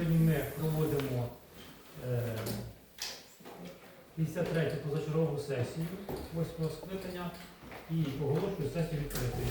Сьогодні ми проводимо е, 53 позачергову сесію 8 скликання і оголошую сесію відкритою.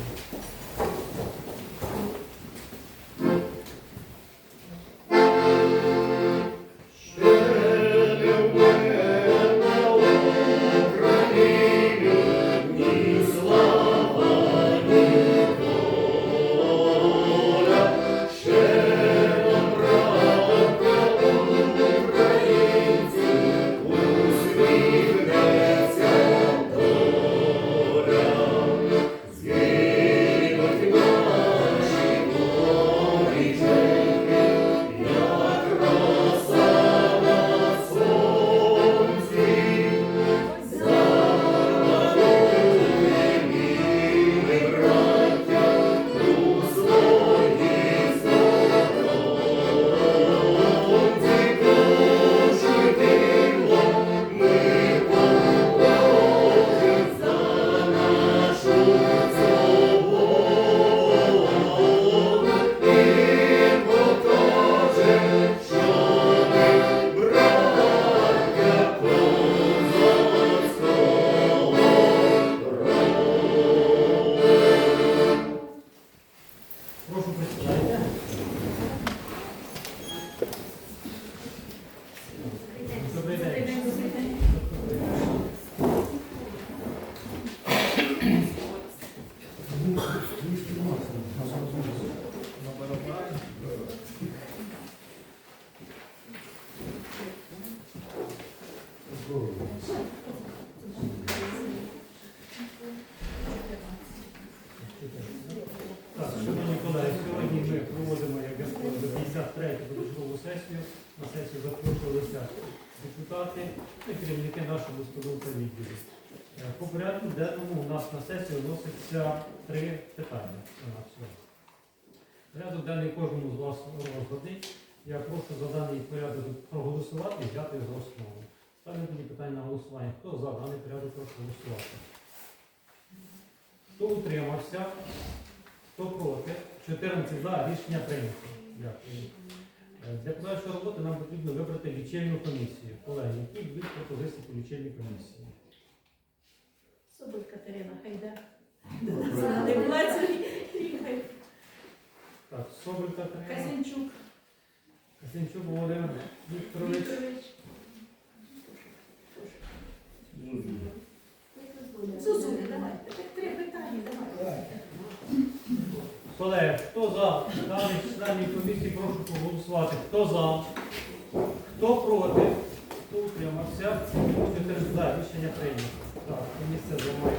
Взяти за основу. Ставлю тоді питання на голосування. Хто за даний порядок прошу голосувати? Хто утримався? Хто проти? 14 за рішення прийнято. Дякую. Е, Для подальшої роботи нам потрібно вибрати лічильну комісію. Колеги, які будуть пропозиції по лічильній комісії? Соболь Катерина Хайда. Так, Соболь Катерина, Казінчук. Касенчук Володимир Вікторович. Зузуля, давайте. Так три давай. Колеги, хто за даний членів комісії, прошу проголосувати. Хто за? Хто проти? Хто утримався? 14 за рішення прийнято. Так, місце займає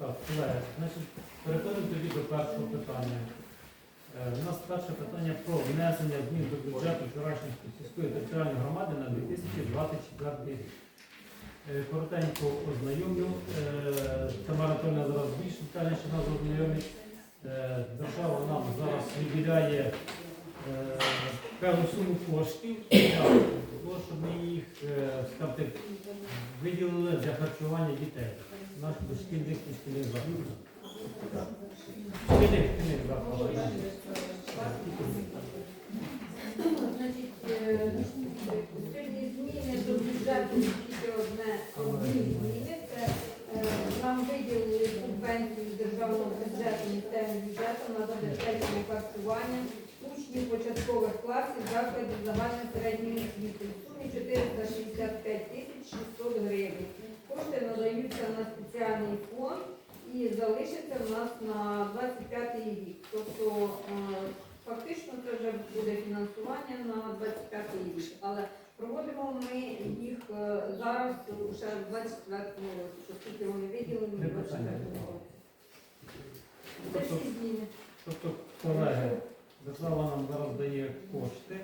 Так, колеги, значить, переходимо тоді до першого питання. Е, У нас перше питання про внесення змін до бюджету вчорашньої сільської територіальної громади на 2024 рік. Е, Коротенько ознайомлю. Е, Тамара Анатольовна зараз більш детальніше нас ознайомить. Е, Держава нам зараз виділяє е, певну суму коштів, для того, щоб ми їх е, скажімо виділили для харчування дітей. Наш дошкільних шкільних закладів. Шкільних, зміни до бюджету тільки одне одні зміни. Нам виділили субвенцію державного бюджету місцевим бюджетом на забезпечення харчування учнів початкових класів закладів загальної середньої освіти в сумі 465 тисяч 600 гривень. Кошти надаються на спеціальний фонд і залишаться в нас на 25 рік. Тобто е, Фактично це вже буде фінансування на 25 рік, але проводимо ми їх е, зараз ще в 24 році, що скільки вони виділені в 24 році. Це всі зміни. Тобто, колеги, держава нам зараз дає кошти.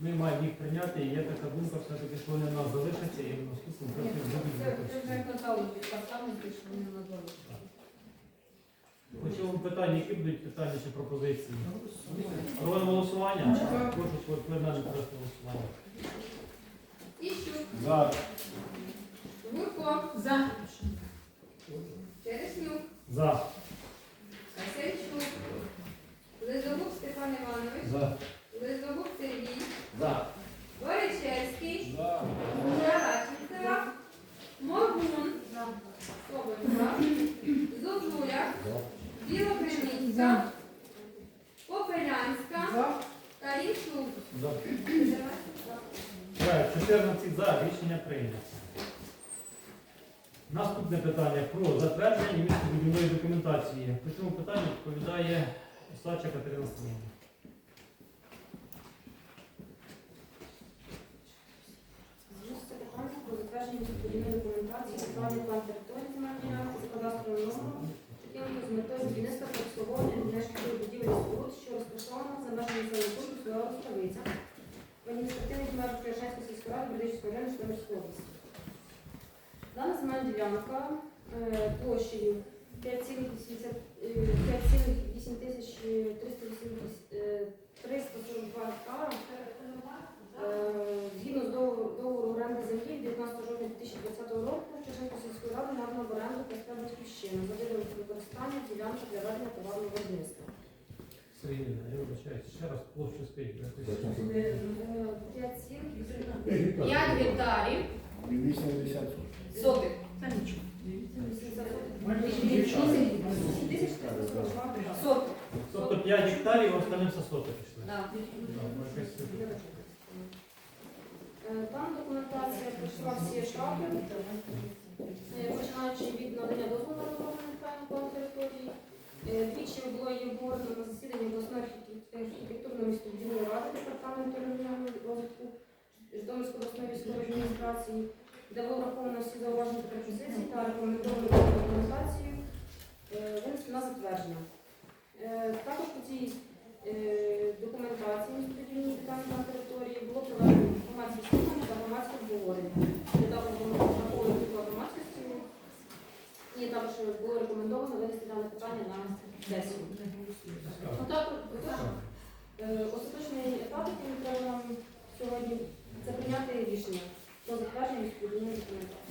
Ми маємо їх прийняти, і є така думка, все-таки, що вони в нас залишаться і в році будуть Це це вже казали, що вони назвали. По цьому які будуть питання чи пропозиції? Проводимо голосування? Прошу поєднати просто голосування. Іщук, За. Гурко, За. Череснюк, За. Касельчук, Лизовук Степан Іванович, За. Лизовук Сергій, За. Боричевський, За. Геращенко, Моргун, Соболєва, Зозуля, Білокриниця, Попелянська. За. Так, 14 за. Рішення прийнято. Наступне питання про затвердження містобудівної документації. По цьому питанню відповідає Осадча Катерина Сталіна. Про затвердження містобудівної документації, план території земельної ділянки з кадастровим номером, яким з метою будівництва та обслуговування нешкідних будівель і споруд, що розташовано за межами населеного пункту села Роставиця, в адміністративних межах Киршенської сільської ради Області. Дана земельна ділянка е, площею 5,8 тисяч 342 гектара Е, Згідно з договору оренди землі 19 жовтня 2020 року Чешенської сільської ради надано в оренду КСП «Батьківщина» за використання ділянки для ведення товарного виробництва. Сергійна, я вибачаюся, ще раз площу 5,8 5 гектарів, 80. сотих. Та нічого. тисяч 342 гектара. Сотих. Тобто 5 гектарів, а остальним все соти пішли. Так, Там документація пройшла всі етапи, е, починаючи від надання дозволу на розроблення детального плану території. Е, було її обговорено на засіданні обласної архітек- архітектурної містобудівної ради департаменту регіонального розвитку Житомирської обласної військової адміністрації, де було враховано всі зауваження та пропозиції та рекомендовано документацію е, винести на затвердження. Е, Також по цій е, документації містобудівній детальній план території було проведено громадські слухання та громадське обговорення. І також було рекомендовано винести дане питання на сесію. Ну, так, е, остаточний етап, який треба нам сьогодні, це прийняти рішення про затвердження містобудівної документації.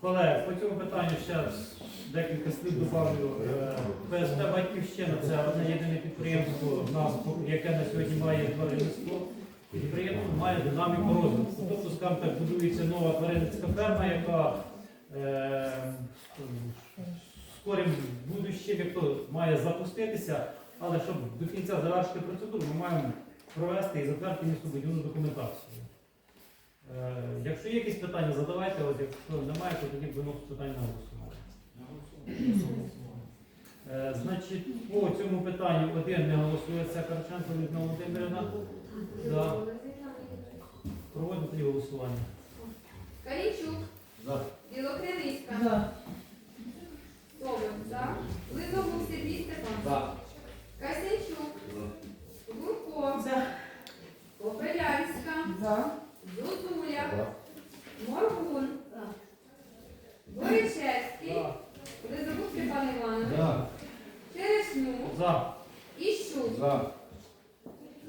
Колеги, по цьому питанню ще декілька слів добавлю. Е, ПСП Батьківщина це одне єдине підприємство, нас, яке на сьогодні має тваринництво. Підприємство має динаміку розвитку. Тобто, скажімо так, будується нова тваринницька ферма, яка скорим будущим як то має запуститися, але щоб до кінця завершити процедуру, ми маємо провести і затвердити містобудівну документацію. Е, Якщо є якісь питання, задавайте, от якщо немає, то тоді виносимо питання на голосування. Е, Значить, по цьому питанню один не голосує, Карченко Людмила Володимирівна. Проводимо тоді голосування. Карінчук, За. Білокриницька, За. Соболь, за. Лизовук Сергій Степан, За. Касянчук, Гурко, За. Попелянська, За. Зозуля, Моргун, Боричевський, Лизовук Степан Іванович, За. Черешнюк, За. Іщук. За.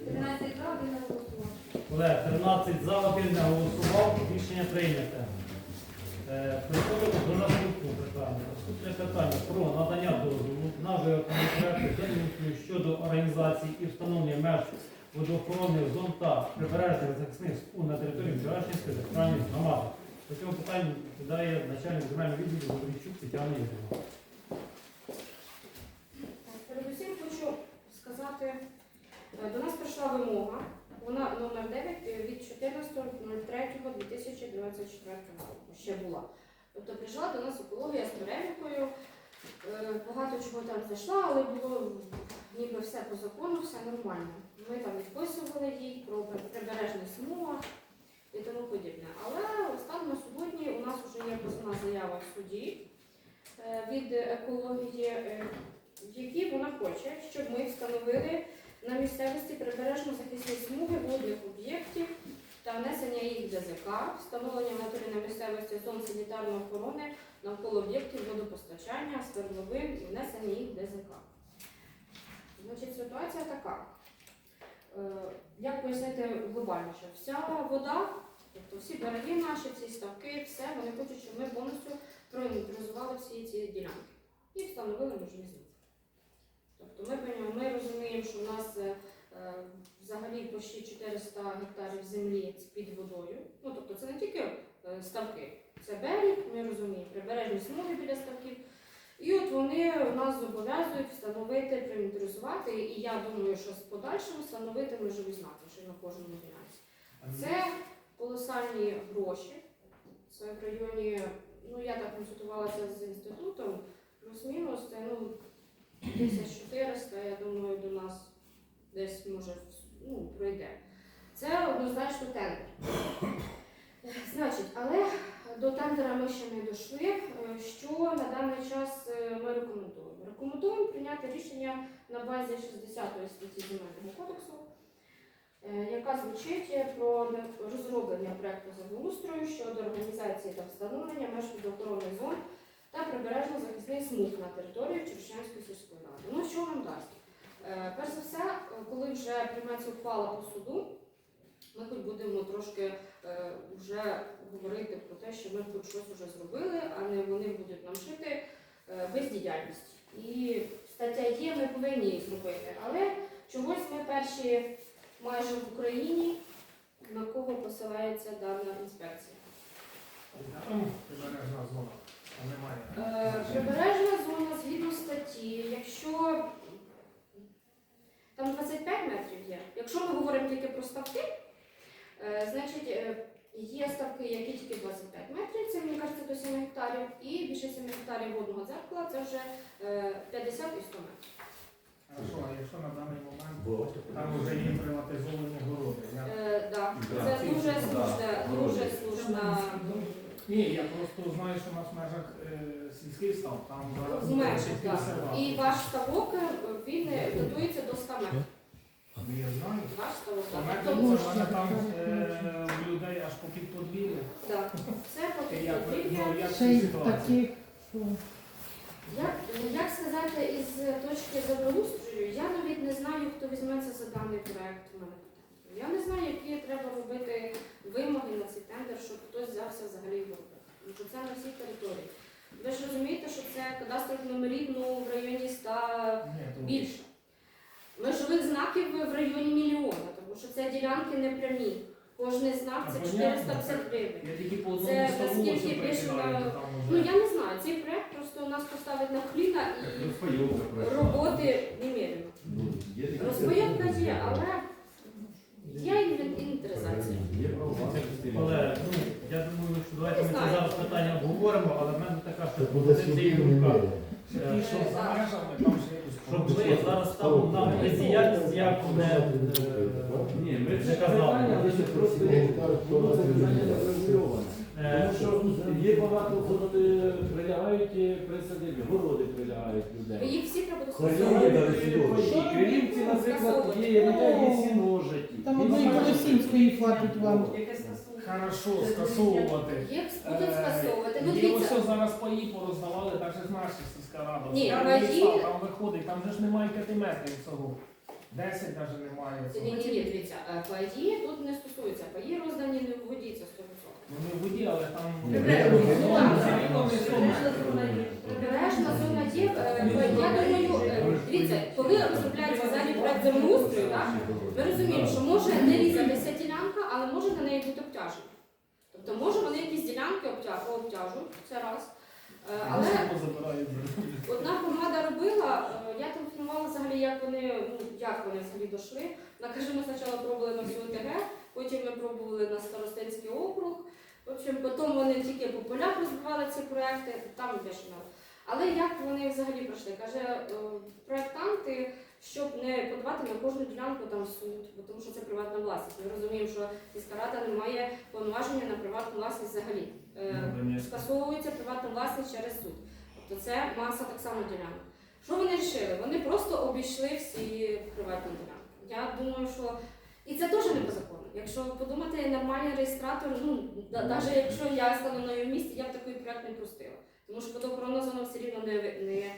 13 за, один не голосував. Олег, 13 за, один не голосував, рішення прийняте. Е, Переходимо до наступного питання. Наступне питання про надання дозволу на виготовлення землеустрою щодо організації і встановлення меж водоохоронних зон та прибережних захисних спу на території Вчорашньої територіальної громади. По цьому питанню відповідає начальник земельного відділу Заборівчук Тетяна Юрійовна. Передусім хочу сказати, е, до нас прийшла вимога, вона номер 9 від 14.03.2024 року ще була. Тобто прийшла до нас екологія з перелікою, е, багато чого там зайшла, але було ніби все по закону, все нормально. Ми там відписували їй про прибережні смуга і тому подібне. Але на сьогодні у нас вже є позовна заява в суді е, від екології. е, в якій вона хоче, щоб ми встановили на місцевості прибережно захисні смуги водних об'єктів та внесення їх ДЗК, встановлення в на місцевості зон санітарної охорони навколо об'єктів водопостачання, свердловин і внесення їх ДЗК. Значить, ситуація така. Е, Як пояснити глобальніше? Вся вода, тобто всі береги наші, всі ставки, все, вони хочуть, щоб ми повністю проінвентаризували всі ці ділянки і встановили знаки. Тобто ми, ми розуміємо, що у нас е, е, взагалі почти 400 гектарів землі під водою. Ну, тобто це не тільки е, ставки, це берег, ми розуміємо, прибережні смуги біля ставків. І от вони нас зобов'язують встановити, проінвентаризувати, і я думаю, що з подальшим встановити межові знаки ще на кожному ділянці. Це колосальні гроші. Це в районі, ну я так консультувалася з інститутом, плюс-мінус, це ну 1400, я думаю, до нас десь може ну, пройде. Це однозначно тендер. Значить, але до тендера ми ще не дійшли. Е, Що на даний час е, ми рекомендуємо? Рекомендуємо прийняти рішення на базі 60 статті Земельного кодексу, е, яка звучить про розроблення проекту землеустрою щодо організації та встановлення меж підохоронних зон та прибережно-захисних смуг на території Чершенської сільської ради. Ну, що вам дасть? Е, Перш за все, коли вже прийметься ухвала по суду, ми хоч будемо трошки е, вже говорити про те, що ми хоч щось вже зробили, а не вони будуть нам шити е, бездіяльність. І стаття є, ми повинні її зробити. Але чогось ми перші майже в Україні, на кого посилається дана інспекція. Прибережна зона. Е, Прибережна зона згідно статті, якщо там 25 метрів є, якщо ми говоримо тільки про ставки, е, значить е, є ставки, які тільки 25 метрів, це мені кажеться до 7 гектарів, і більше 7 гектарів водного дзеркала це вже е, 50 і 100 метрів. Хорошо, а якщо на даний момент там вже є приватизовані городи. Я... Е, да, Це дуже слушна, дуже слушна Ні, я просто знаю, що у нас в межах е, сільський став, там зараз в межах, так. села. І ваш ставок е, він е, готується до 100 метрів. Ну, я знаю. Ваш ставок, Там так. це Тобто, в мене там е, у людей аж по під подвір'я. да, Це І Я, потрібно. ну, як Ще й ситуацію? таких, що Як, як сказати із точки землеустрою, я навіть не знаю, хто візьметься за даний проект у мене. Я не знаю, які треба робити вимоги на цей тендер, щоб хтось взявся взагалі його робити. Тому що це на всій території. Ви ж розумієте, що це кадастрових номерів ну, в районі 100 Ні, то- більше. Межових знаків в районі мільйона, тому що це ділянки не прямі. Кожний знак це 450 гривень. Я тільки по Це одному наскільки ось більше прикидаю, на- там Ну я не знаю, цей проект просто нас поставить на коліна і роботи немірено. Розпайовка є, але інвен- інвентаризація. Але ну, я думаю, що давайте ми це зараз питання обговоримо, але в мене така буде пропозиція і думка. Що там якось Щоб ви зараз там нам бездіяльність як не, е, Ні, ми не казали. Е, Тому що є багато городи прилягають присадибі, городи прилягають людей. Їх всі треба дослухати. Криївці, наприклад, є, є сіножаті. Там одної Колосінської хватить вам. Хорошо, скасовувати. Як будуть скасовувати. Ну Є дивіться, ось зараз паї пороздавали, так же ж наша сільська рада. Ні, Я паї- Там виходить, там же ж немає п'яти метрів цього. Десять навіть немає. Ні, ні, ні, дивіться, е, паї тут не стосується. Паї роздані не в воді, це 100%. Ну не в воді, але там... Прибережна зона. є. е, Я думаю, е, дивіться, коли розробляється взагалі проект землеустрою, так, ми розуміємо, що може не різатися ділянка, але може на неї бути обтяження. Тобто може вони якісь ділянки обтяжуть, це раз. Е, Але. Одна громада робила, я телефонувала взагалі, як вони, ну, як вони взагалі дійшли. Вона каже, ми спочатку пробували на всю ОТГ, потім ми пробували на Старостинський округ. В общем, потім вони тільки по полях розбивали ці проекти, там більше не. Але як вони взагалі пройшли? Каже, е, проектанти, щоб не подавати на кожну ділянку там суд, тому що це приватна власність. Ми розуміємо, що міська рада не має повноваження на приватну власність взагалі. Е, Ну, скасовується приватна власність через суд. Тобто це маса так само ділянок. Що вони вирішили? Вони просто обійшли всі приватні ділянки. Я думаю, що і це теж не по закону. Якщо подумати, нормальний реєстратор, ну навіть якщо я стану на його місці, я б такий проект не простила. Тому що водоохоронна зона все рівно не, не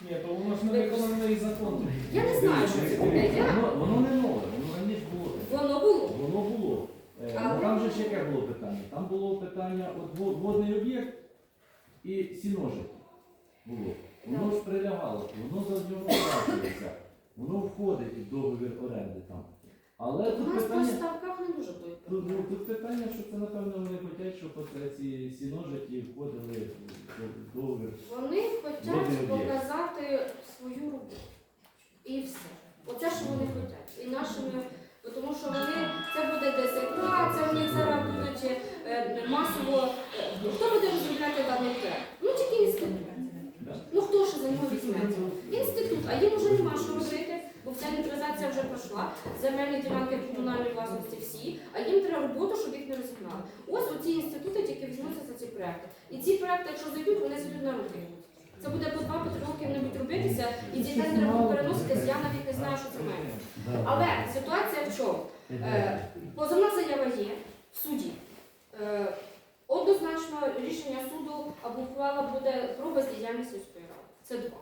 Ні, то воно ж не виконаний закон. Я не знаю, що це таке. Я... Воно, воно не нове, воно раніше було. Воно було. Воно було. Е, Але- ну, там же ще яке було питання? Там було питання от вод- водний об'єкт і сіножик було. Воно ж прилягало, воно за нього оплачується, воно входить в договір оренди там. Але У тут нас по питання, ставках не дуже тут, ну, тут питання, що це напевно вони хочуть, щоб от ці сіножики входили в договір. Вони Водний хочуть показати свою роботу. І все. Оце, що вони хочуть. І нашими, бо тому що вони, це буде ДСК, це в них зараз будуть е, масово. е, Хто буде розробляти даний проект? Ну тільки інститут. Да? Ну хто ж за нього візьметься? Інститут, а їм вже нема що робити, бо вся інвентаризація вже пройшла, земельні ділянки комунальної власності всі, а їм треба роботу, щоб їх не розігнали. Ось оці інститути тільки візьмуться за ці проекти. І ці проекти, якщо зайдуть, вони зайдуть на руки. Це буде по два по три роки не робитися, і тендери будуть переноситись, я навіть не знаю, що це має. Але ситуація в чому? Е, Позовна заява є в суді. Е, Однозначно рішення суду або ухвала буде про бездіяльність сільської ради. Це два.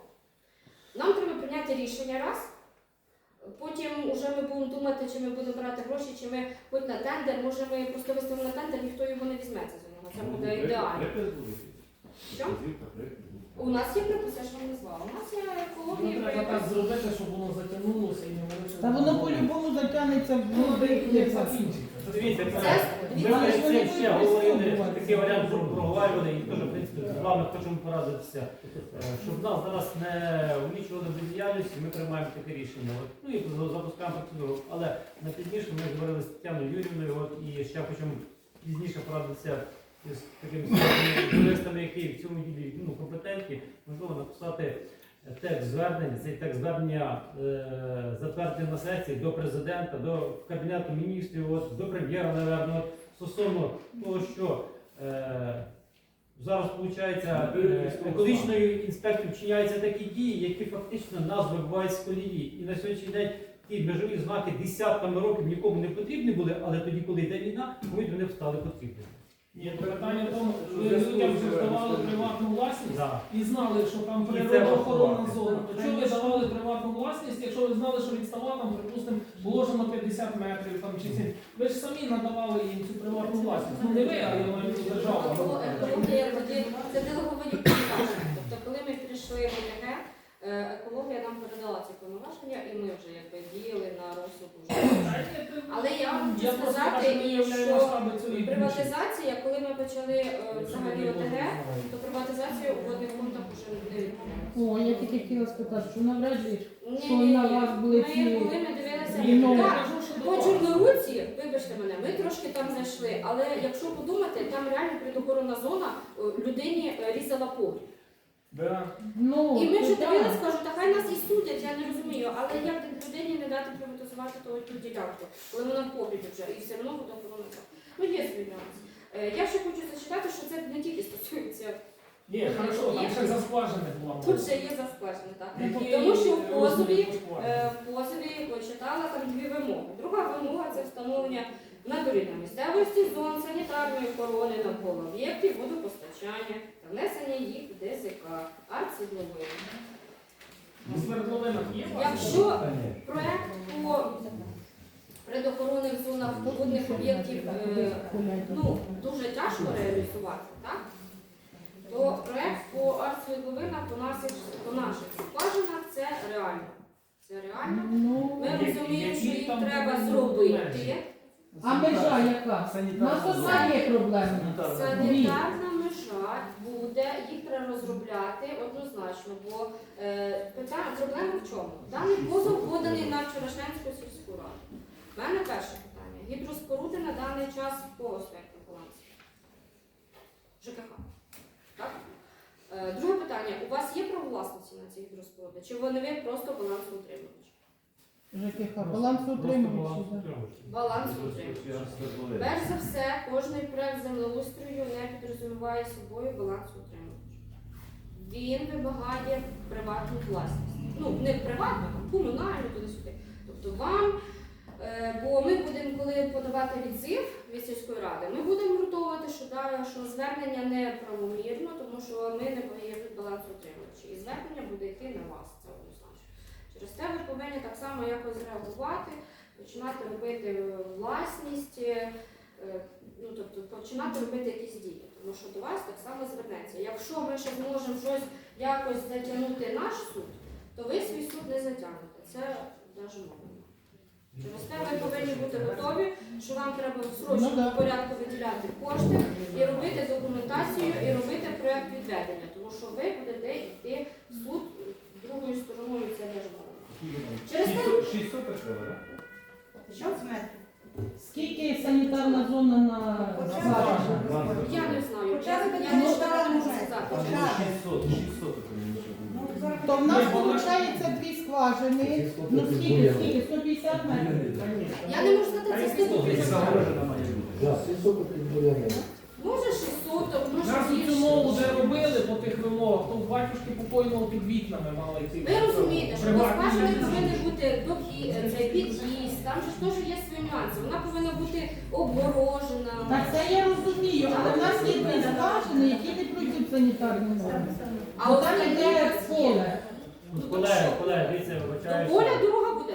Нам треба прийняти рішення раз. Потім вже ми будемо думати, чи ми будемо брати гроші, чи ми хоч на тендер, може ми просто виставимо на тендер, ніхто його не візьметься за нього. Це буде ідеально. Що? У нас є приписи, що ми назвали. У нас є Ну, екологія, треба так припис. зробити, щоб воно затягнулося і не вирішило. Та воно по-любому затягнеться в Ну, води, як як закінчиться. Дивіться, це ми перед цим ще говорили, такий варіант проговорювали і теж, в принципі, з вами хочемо порадитися, е, щоб нас зараз не увічували в діяльності, ми приймаємо таке рішення. От, Ну і запускаємо процедуру. Але на пізніше ми говорили з Тетяною Юрівною, от, і ще хочемо пізніше порадитися з такими юристами, які в цьому ділі ну, компетентні, можливо написати текст звернення, цей текст звернення е, затвердити на сесії до президента, до Кабінету міністрів, от, до прем'єра, напевно, стосовно того, що е, зараз виходить екологічною інспекцією вчиняються такі дії, які фактично нас вибивають з колії. І на сьогоднішній день ті межові знаки десятками років нікому не потрібні були, але тоді, коли йде війна, вони стали потрібні. Ні, питання в тому, що людям здавали приватну Да. і знали, що там природоохоронна зона. То чого ви давали приватну власність, якщо ви знали, що від стола там, припустимо, положено 50 метрів там чи 7. Ви ж самі надавали їм цю приватну власність. Ну не ви, а я маю держава. Тоді це повноваження. Тобто, коли ми прийшли в е, екологія нам передала ці повноваження, і ми вже якби діяли на розсуд уже. Але я вам хочу сказати, що приватизація, коли ми почали е, взагалі ОТГ, то приватизація у водних фондах вже не відбувається. О, я тільки хотіла спитати, що навряд ли Що на вас були Ми ці були, ми дивилися. Так, По Чорноруці, вибачте мене, ми трошки там зайшли, але якщо подумати, там реально предохоронна зона людині е, різала погріб. Да. ну, І ми вже то так. дивилися, кажу, та хай нас і судять, я не розумію, але як людині не дати приватизувати ту, ту ділянку, коли вона в погрібі вже, і все одно зона. Ну є свій нюанс. Е, Я ще хочу зачитати, що це не тільки стосується, Ні, хорошо, там ще за скважини була. тут ще є за скважини, так? Тому що в позові. Е, В позові почитала там дві вимоги. Друга вимога це встановлення на дорідна місцевості зон санітарної охорони навколо об'єктів водопостачання та внесення їх в ДСК арт-сідловини. На свердловинах є у вас? Якщо проект по предохоронних зонах водних об'єктів е, ну, дуже тяжко реалізувати, так? то проект по арт-свердловинах по наших, по наших скважинах це реально. Це реально. Ну, Ми розуміємо, що їх треба зробити. а межа яка? У нас одна є проблема. Санітарна межа буде, їх треба розробляти однозначно, бо е, питання, проблема в чому? Даний позов поданий на Вчорашнянську сільську раду. У мене перше питання. Гідроспоруди на даний час по на балансі? ЖКХ. Так? Е, друге питання. У вас є право на ці гідроспоруди? Чи вони ви просто балансоутримувач? ЖКХ, балансоутримувач. да. Балансоутримувач. Перш за все, кожний проект землеустрою не підрозуміває собою балансоутримувач. Він вимагає приватну власність. Ну, не приватну, а комунальну туди-сюди. Тобто вам Е, Бо ми будемо, коли подавати відзив від сільської ради, ми будемо ґрунтовувати, що, да, що звернення неправомірно, тому що ми не є від балансу отримувачі. І звернення буде йти на вас, це однозначно. Через те ви повинні так само якось реагувати, починати робити е, власність, е, е, ну тобто починати робити якісь дії. Тому що до вас так само звернеться. Якщо ми ще зможемо щось якось затягнути наш суд, то ви свій суд не затягнете. Це навіть мова. Через те ви повинні бути готові, що вам треба в срочному порядку виділяти кошти і робити документацію, і робити проєкт відведення, тому що ви будете йти в суд другою стороною це держава. Через те, 600 600 треба, так? що Скільки санітарна зона на скважинах? я не знаю, Хоча я не ну, можу ну, сказати. ну, 600, 600 это не. То в нас виходить дві скважини. Ну скільки, скільки? 150 метрів? Я не можу сказати, це 100 Десь загорожена має бути. Да, 600 тисяч Може 600, може Мову вже робили по тих вимогах, то в батюшки покойного під вікнами мали ці. Ви розумієте, що люди. повинна бути дохід, це під'їзд, там же ж теж є свої нюанси. Вона повинна бути обгорожена. Так це я розумію, але в нас є дві які не пройдуть санітарні норми. А от там іде поле. Ну, Колеги, колеги, дивіться, вибачаюся. поля дорога буде,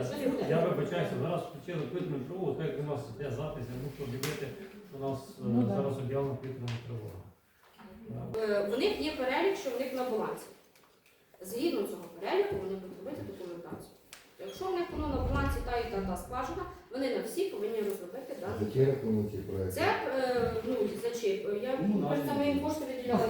Е, щось буде. Я вибачаюся, зараз включили квитну тривогу, так як у нас йде запис, я мушу об'явити, що у нас е, Ну, зараз об'явлена квитна тривога. Е, В них є перелік, що в них на балансі. Згідно цього переліку вони будуть робити документацію. Якщо в них воно на балансі та і та та скважина, вони на всі повинні розробити дані. Які? Це е, ну, зачіп. Я перед саме їм кошти виділяла.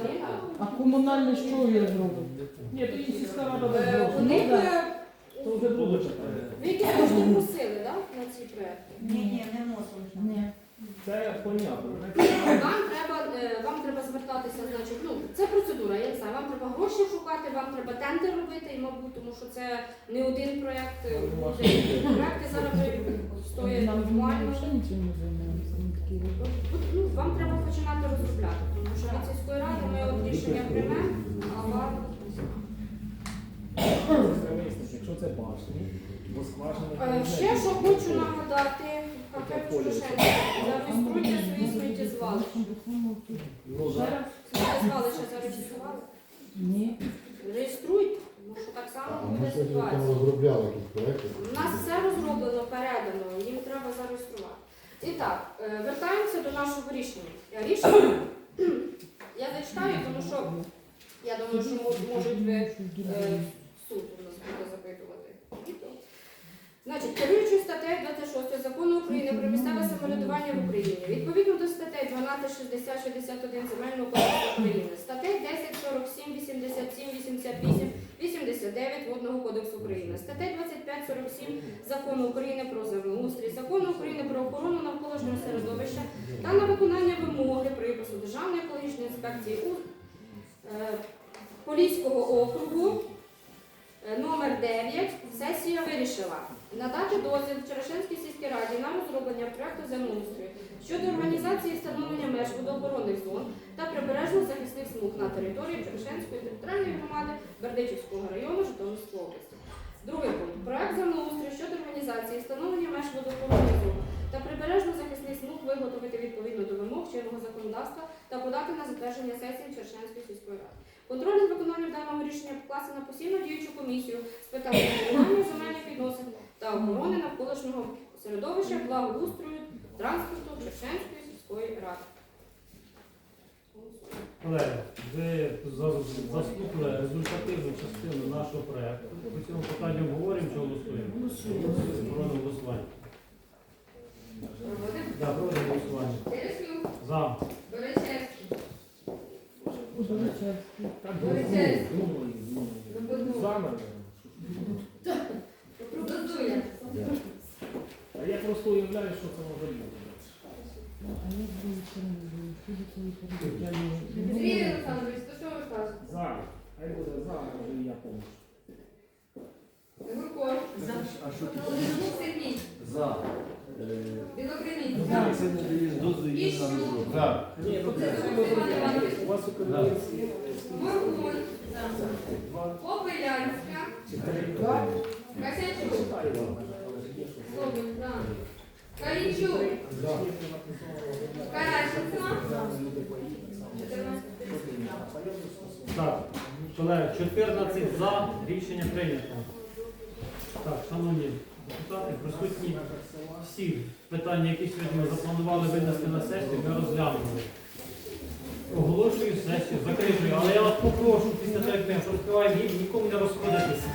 А комунальне що я зроблю? Ні, то їм сільська рада Е, дасть У них Ну, е, То вже було ви які кошти просили да, на ці проекти. Ні, ні, не вносили. Ні. Це понятно треба, е, вам треба звертатися, значить, ну це процедура, я не знаю, вам треба гроші шукати, вам треба тендер робити, і мабуть, тому що це не один проєкт, е, буде. проекти зараз стоять ми такі от. Ну, вам треба починати розробляти, тому що від сільської ради ми от рішення приймемо, а вам Якщо це башні. Е, ще що хочу нагадати, КП Чужишенко, зареєструйте свої сміттєзвалища. Ну? Сміттєзвалища зареєстрували? Ні. Реєструйте, тому що так само буде ситуація. У нас все розроблено, передано, їм треба зареєструвати. І так, е, вертаємося до нашого рішення. Рішення я зачитаю, тому що я думаю, що можуть ви е, суд у нас буде запитувати. Значить, керуючи статтею 26 закону України про місцеве самоврядування в Україні, відповідно до статей 12, 60, 61 Земельного кодексу України, статей 10, 47, 87, 88, 89 Водного кодексу України, статей 25, 47 Закону України про землеустрій, Закону України про охорону навколишнього середовища та на виконання вимоги припису Державної екологічної інспекції у е, Поліського округу е, номер 9 сесія вирішила надати дозвіл Черешенській сільській раді на розроблення проекту землеустрою щодо організації і встановлення меж водоохоронних зон та прибережно-захисних смуг на території Черешенської територіальної громади Бердичівського району Житомирської області. Другий пункт. Проект землеустрою щодо організації встановлення меж водоохоронних зон та прибережно-захисних смуг виготовити відповідно до вимог чинного законодавства та подати на затвердження сесії Чершенської сільської ради. Контроль над виконанням даного рішення покласти на постійну діючу комісію з питань регулювання земельних відносин та охорони навколишнього середовища, благоустрою, транспорту Чершенської сільської ради. Колеги, ви за- заслухали результативну частину нашого проекту. По цьому питанню обговорюємо чи голосуємо? Проводимо голосування. Проводимо. Да, голосування. За. А я просто уявляю, що це може бути. А що? Сергій Олександрович, то що ви скажете? За. Хай буде за, може і я помню. Гурко, Лозинюк Сергій, За. Білокриніць, За. Це не даєш дозу і Іщук, За. Ні, ну це Іван Іванович, у вас у Кремлівській Касячук. Калічук. Караченко. Так, колеги, 14 за, рішення прийнято. Так, шановні депутати, присутні всі питання, які сьогодні запланували винести на сесію, ми розглянули. Оголошую сесію, закритою, але я вас попрошу після того, як ми розкриваємо, нікому не розходитися.